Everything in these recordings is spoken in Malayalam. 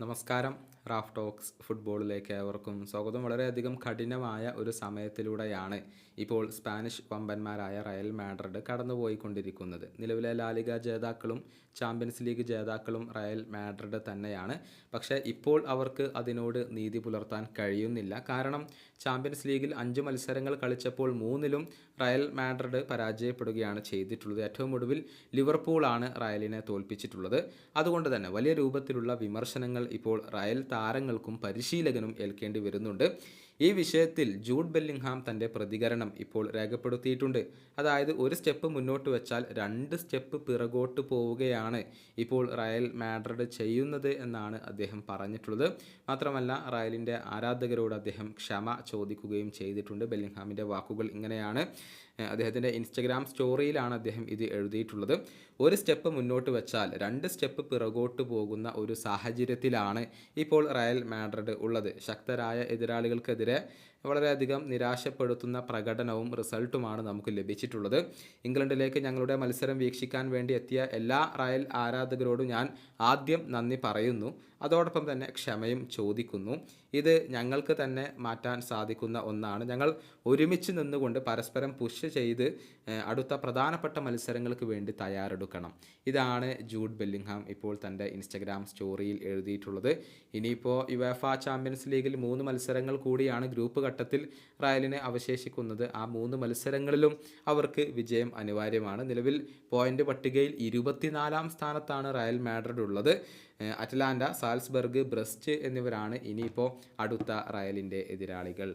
നമസ്കാരം റാഫ് ടോക്സ് ഫുട്ബോളിലേക്ക് ഏവർക്കും സ്വാഗതം. വളരെയധികം കഠിനമായ ഒരു സമയത്തിലൂടെയാണ് ഇപ്പോൾ സ്പാനിഷ് വമ്പന്മാരായ റയൽ മാഡ്രിഡ് കടന്നുപോയിക്കൊണ്ടിരിക്കുന്നത്. നിലവിലെ ലാലിക ജേതാക്കളും ചാമ്പ്യൻസ് ലീഗ് ജേതാക്കളും റയൽ മാഡ്രിഡ് തന്നെയാണ്. പക്ഷേ ഇപ്പോൾ അവർക്ക് അതിനോട് നീതി പുലർത്താൻ കഴിയുന്നില്ല. കാരണം ചാമ്പ്യൻസ് ലീഗിൽ അഞ്ച് മത്സരങ്ങൾ കളിച്ചപ്പോൾ മൂന്നിലും റയൽ മാഡ്രിഡ് പരാജയപ്പെടുകയാണ് ചെയ്തിട്ടുള്ളത്. ഏറ്റവും ഒടുവിൽ ലിവർപൂളാണ് റയലിനെ തോൽപ്പിച്ചിട്ടുള്ളത്. അതുകൊണ്ട് തന്നെ വലിയ രൂപത്തിലുള്ള വിമർശനങ്ങൾ ഇപ്പോൾ റയൽ താരങ്ങൾക്കും പരിശീലകനും ഏൽക്കേണ്ടി വരുന്നുണ്ട്. ഈ വിഷയത്തിൽ ജൂഡ് ബെല്ലിംഗ്ഹാം തന്റെ പ്രതികരണം ഇപ്പോൾ രേഖപ്പെടുത്തിയിട്ടുണ്ട്. അതായത് ഒരു സ്റ്റെപ്പ് മുന്നോട്ട് വെച്ചാൽ രണ്ട് സ്റ്റെപ്പ് പിറകോട്ട് പോവുകയാണ് ഇപ്പോൾ റയൽ മാഡ്രിഡ് ചെയ്യുന്നത് എന്നാണ് അദ്ദേഹം പറഞ്ഞിട്ടുള്ളത്. മാത്രമല്ല റയലിന്റെ ആരാധകരോട് അദ്ദേഹം ക്ഷമ ചോദിക്കുകയും ചെയ്തിട്ടുണ്ട്. ബെല്ലിംഗ്ഹാമിന്റെ വാക്കുകൾ ഇങ്ങനെയാണ്. അദ്ദേഹത്തിന്റെ ഇൻസ്റ്റഗ്രാം സ്റ്റോറിയിലാണ് അദ്ദേഹം ഇത് എഴുതിയിട്ടുള്ളത്. ഒരു സ്റ്റെപ്പ് മുന്നോട്ട് വെച്ചാൽ രണ്ട് സ്റ്റെപ്പ് പിറകോട്ട് പോകുന്ന ഒരു സാഹചര്യത്തിലാണ് ഇപ്പോൾ റയൽ മാഡ്രിഡ് ഉള്ളത്. ശക്തരായ എതിരാളികൾക്കെതിരെ വളരെയധികം നിരാശപ്പെടുത്തുന്ന പ്രകടനവും റിസൾട്ടുമാണ് നമുക്ക് ലഭിച്ചിട്ടുള്ളത്. ഇംഗ്ലണ്ടിലേക്ക് ഞങ്ങളുടെ മത്സരം വീക്ഷിക്കാൻ വേണ്ടി എത്തിയ എല്ലാ റയൽ ആരാധകരോടും ഞാൻ ആദ്യം നന്ദി പറയുന്നു. അതോടൊപ്പം തന്നെ ക്ഷമയും ചോദിക്കുന്നു. ഇത് ഞങ്ങൾക്ക് തന്നെ മാറ്റാൻ സാധിക്കുന്ന ഒന്നാണ്. ഞങ്ങൾ ഒരുമിച്ച് നിന്നുകൊണ്ട് പരസ്പരം പുഷ് ചെയ്ത് അടുത്ത പ്രധാനപ്പെട്ട മത്സരങ്ങൾക്ക് വേണ്ടി തയ്യാറെടുക്കണം. ഇതാണ് ജൂഡ് ബെല്ലിംഗ്ഹാം ഇപ്പോൾ തന്റെ ഇൻസ്റ്റഗ്രാം സ്റ്റോറിയിൽ എഴുതിയിട്ടുള്ളത്. ഇനിയിപ്പോൾ യുവേഫ ചാമ്പ്യൻസ് ലീഗിൽ മൂന്ന് മത്സരങ്ങൾ കൂടിയാണ് ഗ്രൂപ്പ് ഘട്ടത്തിൽ റയലിന് അവശേഷിക്കുന്നത്. ആ മൂന്ന് മത്സരങ്ങളിലും അവർക്ക് വിജയം അനിവാര്യമാണ്. നിലവിൽ പോയിന്റ് പട്ടികയിൽ ഇരുപത്തിനാലാം സ്ഥാനത്താണ് റയൽ മാഡ്രിഡ് ഉള്ളത്. അറ്റ്ലാന്റ സാൽസ്ബർഗ് ബ്രസ്റ്റ് എന്നിവരാണ് ഇനിയിപ്പോൾ അടുത്ത റയലിന്റെ എതിരാളികൾ.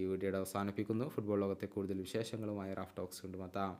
ഈ വീഡിയോയുടെ അവസാനിപ്പിക്കുന്നു. ഫുട്ബോൾ ലോകത്തെ കൂടുതൽ വിശേഷങ്ങളുമായി റാഫ് ടോക്സ് കൊണ്ടുമെത്താം.